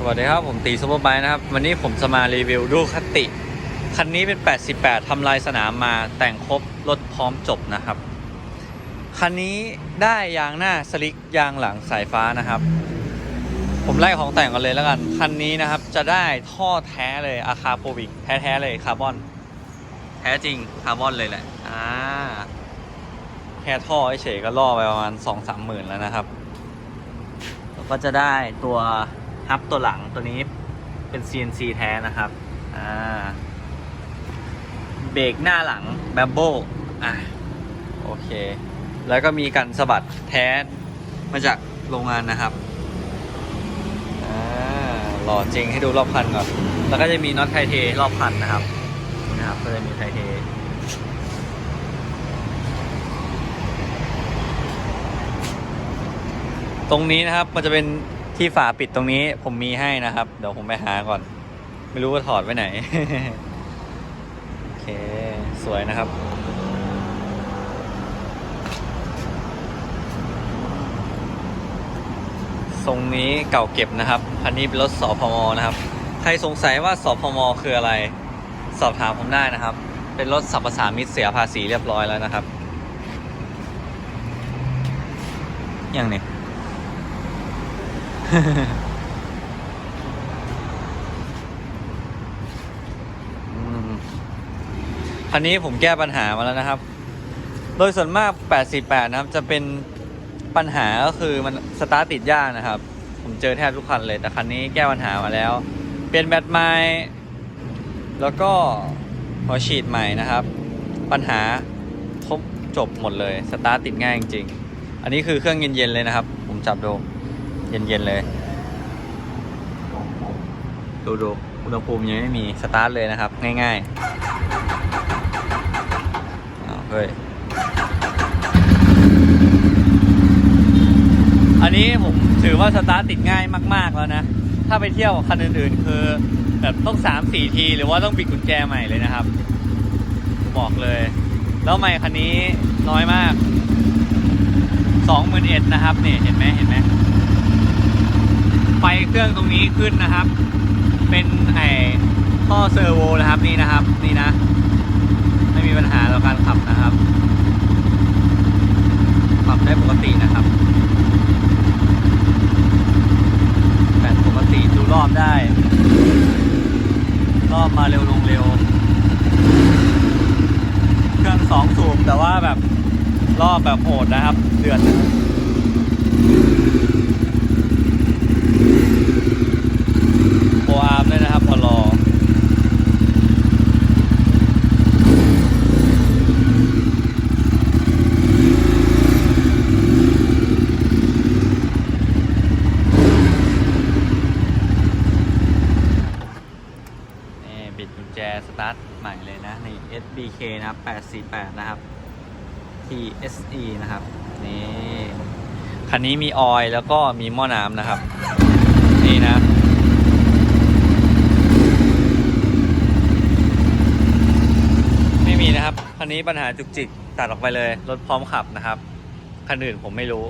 สวัสดีครับ ผมตีซูเปอร์ไบค์นะครับ วันนี้ผมจะมารีวิวดูคติ คันนี้เป็น 88ทำลายสนามมาแต่งครบ รถพร้อมจบนะครับ คันนี้ได้ยางหน้าสลิกยางหลังสายฟ้านะครับ ผมไล่ของแต่งกันเลยแล้วกัน คันนี้นะครับจะได้ท่อแท้เลยอาคาโปวิก แท้ๆเลยคาร์บอน แท้จริงคาร์บอนเลยแหละอ่าแค่ท่อเฉยก็ล่อไปประมาณ 2 3หมื่นแล้วนะครับแล้วก็จะได้ตัว ฮับตัวหลังตัวนี้เป็น CNC แท้นะครับอ่าเบรกหน้าหลังแบมโบอะโอเค แล้วก็มีกันสะบัดแท้มาจากโรงงานนะครับอ่าหล่อจริงให้ดูรอบคันก่อน แล้วก็จะมีน็อตไทเทรอบคันนะครับนะครับ ก็จะมีไทเทตรงนี้นะครับมันจะเป็น ที่ฝาปิดตรงนี้ผมมีให้นะครับ เดี๋ยวผมไปหาก่อน ไม่รู้ว่าถอดไว้ไหน โอเค สวยนะครับ ทรงนี้เก่าเก็บนะครับ คันนี้เป็นรถสพมนะครับ ใครสงสัยว่าสพมคืออะไร สอบถามผมได้นะครับ เป็นรถสัมปสามิตเสียภาษีเรียบร้อยแล้วนะครับ อย่างนี้ คันนี้ผมแก้ปัญหามาแล้วนะครับ โดยส่วนมาก88นะครับ จะเป็นปัญหาก็คือมันสตาร์ทติดยากนะครับ ผมเจอแทบทุกคันเลย แต่คันนี้แก้ปัญหามาแล้ว เปลี่ยนแบตใหม่ แล้วก็หัวฉีดใหม่นะครับ ปัญหาครบจบหมดเลย สตาร์ทติดง่ายจริงๆ อันนี้คือเครื่องเย็นๆเลยนะครับ ผมจับดู เย็นๆเลย ดูดูอุณหภูมิยังไม่มี สตาร์ทเลยนะครับ ง่ายๆอ้าเฮ้ย อันนี้ผมถือว่าสตาร์ทติดง่ายมาก ๆ แล้วนะ ถ้าไปเที่ยวคันอื่นๆ คือแบบต้องสามสี่ที หรือว่าต้องปิดกุญแจใหม่เลยนะครับ บอกเลย แล้วไม่คันนี้น้อยมากสองหมื่นเอ็ดนะครับ นี่ เห็นไหมเห็นไหม ไฟเครื่องตรงนี้ขึ้นนะครับ เป็นไอ้ท่อเซอร์โวนะครับนี่นะครับนี่นะ ไม่มีปัญหาต่อการขับนะครับขับได้ปกตินะครับแบตปกติดูรอบได้ รอบมาเร็วลงเร็ว เครื่องสองสูบแต่ว่าแบบรอบแบบโหดนะครับ เดือด โปรอาร์มด้วยนะครับพอรอนี่ บิดกุญแจสตาร์ทใหม่เลยนะ นี่ SBK นะครับ848 นะครับ TSE นะครับ นี่ คันนี้มีออยล์แล้วก็มีหม้อน้ำนะครับ นี่นะ ไม่มีนะครับ คันนี้ปัญหาจุกจิกตัดออกไปเลย รถพร้อมขับนะครับ คันอื่นผมไม่รู้